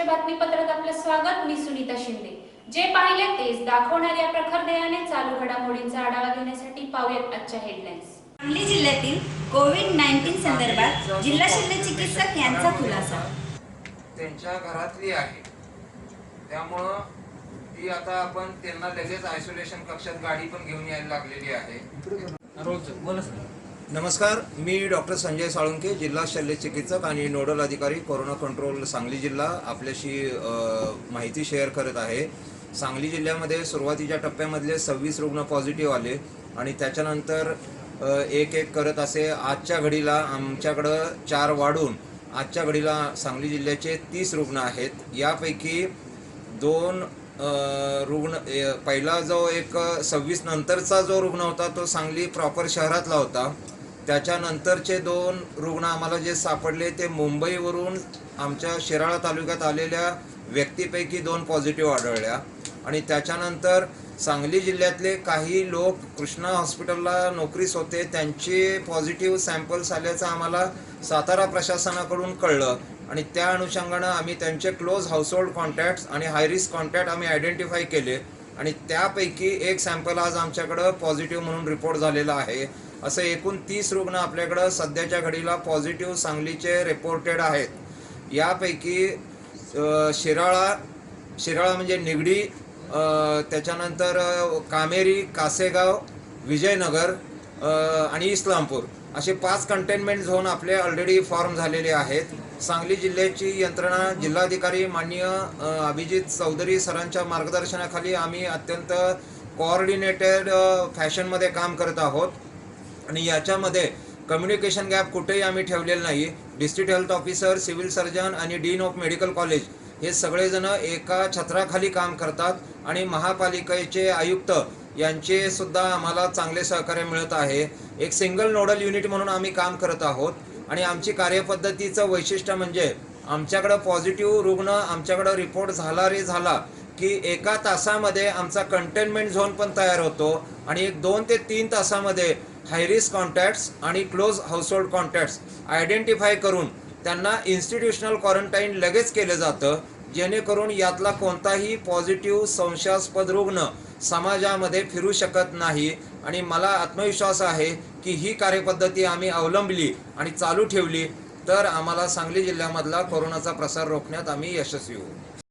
मीडियाच्या बातमीपत्रात आपलं स्वागत. मी सुनीता शिंदे. जे पाहिले तेच. दाखवणाऱ्या प्रखर दयाने चालू घडामोडींचा आढावा घेण्यासाठी पाहूयात आजच्या हेडलाईन्स सांगली जिल्ह्यातील कोविड नाईन्टीन संदर्भात जिल्हा शल्य चिकित्सक यांचा खुलासा. त्यांच्या घरातली आहे. त्यामुळं ती आता आपण त्यांना लगेच आयसोलेशन कक्षात गाडी पण घेऊन यायला लागलेली आहे. नमस्कार मी डॉक्टर संजय साळुंके जिल्हा शल्य चिकित्सक आणि नोडल अधिकारी कोरोना कंट्रोल सांगली जिल्हा. आपल्याशी माहिती शेअर करत आहे. सांगली जिल्ह्यामध्ये सुरुवातीच्या टप्प्यामधले सव्वीस रुग्ण पॉझिटिव्ह आले आणि त्याच्यानंतर एक एक करत असे आजच्या घडीला आमच्याकडं चार वाढून आजच्या घडीला सांगली जिल्ह्याचे तीस रुग्ण आहेत. यापैकी दोन रुग्ण पहिला जो एक सव्वीस नंतरचा जो रुग्ण होता तो सांगली प्रॉपर शहरातला होता. त्याच्यानंतरचे दोन रुग्ण आम्हाला जे सापडले ते मुंबईवरून आमच्या शिराळा तालुक्यात आलेल्या व्यक्तीपैकी दोन पॉझिटिव्ह आढळल्या. आणि त्याच्यानंतर सांगली जिल्ह्यातले काही लोक कृष्णा हॉस्पिटलला नोकरीस होते. त्यांचे पॉझिटिव्ह सॅम्पल्स आल्याचं आम्हाला सातारा प्रशासनाकडून कळलं. आणि त्या अनुषंगानं आम्ही त्यांचे क्लोज हाऊसहोल्ड कॉन्टॅक्ट्स आणि हाय रिस्क कॉन्टॅक्ट आम्ही आयडेंटिफाय केले. आणि त्यापैकी एक सॅम्पल आज आमच्याकडं पॉझिटिव्ह म्हणून रिपोर्ट झालेला आहे. असं एकूण तीस रुग्ण आपल्याकडं सध्याच्या घडीला पॉझिटिव्ह सांगलीचे रिपोर्टेड आहेत. यापैकी शिराळा शिराळा म्हणजे निगडी त्याच्यानंतर कामेरी कासेगाव विजयनगर आणि इस्लामपूर. असे पाच कंटेनमेंट झोन आपले ऑलरेडी फॉर्म झालेले आहेत. सांगली जिल्ह्याची यंत्रणा जिल्हाधिकारी माननीय अभिजित चौधरी सरांच्या मार्गदर्शनाखाली आम्ही अत्यंत कोऑर्डिनेटेड फॅशनमध्ये काम करत आहोत. आणि याच्यामध्ये कम्युनिकेशन गॅप कुठेही आम्ही ठेवलेलं नाही. District health officer civil surgeon आणि डीन ऑफ मेडिकल कॉलेज हे सगळेजण एका छत्राखाली काम करतात. आणि महापालिकेचे आयुक्त यांचे सुद्धा आम्हाला चांगले सहकार्य मिळत आहे. एक सिंगल नोडल युनिट म्हणून आम्ही काम करत आहोत. आणि आमची कार्यपद्धतीचं वैशिष्ट्य म्हणजे आमच्याकडं पॉझिटिव्ह रुग्ण आमच्याकडं रिपोर्ट झाला रे झाला की एका तासामध्ये आमचा कंटेनमेंट झोन पण तयार होतो. आणि एक दोन ते तीन तासामध्ये हायरिस्क कॉन्टॅक्ट्स आणि क्लोज हाऊसहोल्ड कॉन्टॅक्ट्स आयडेंटिफाय करून त्यांना इन्स्टिट्यूशनल क्वारंटाईन लगेच केलं जातं. जेणेकरून यातला कोणताही पॉझिटिव्ह संशयास्पद रुग्ण समाजामध्ये फिरू शकत नाही. आणि मला आत्मविश्वास आहे की ही कार्यपद्धती आम्ही अवलंबली आणि चालू ठेवली तर आम्हाला सांगली जिल्ह्यामधला कोरोनाचा प्रसार रोखण्यात आम्ही यशस्वी होऊ.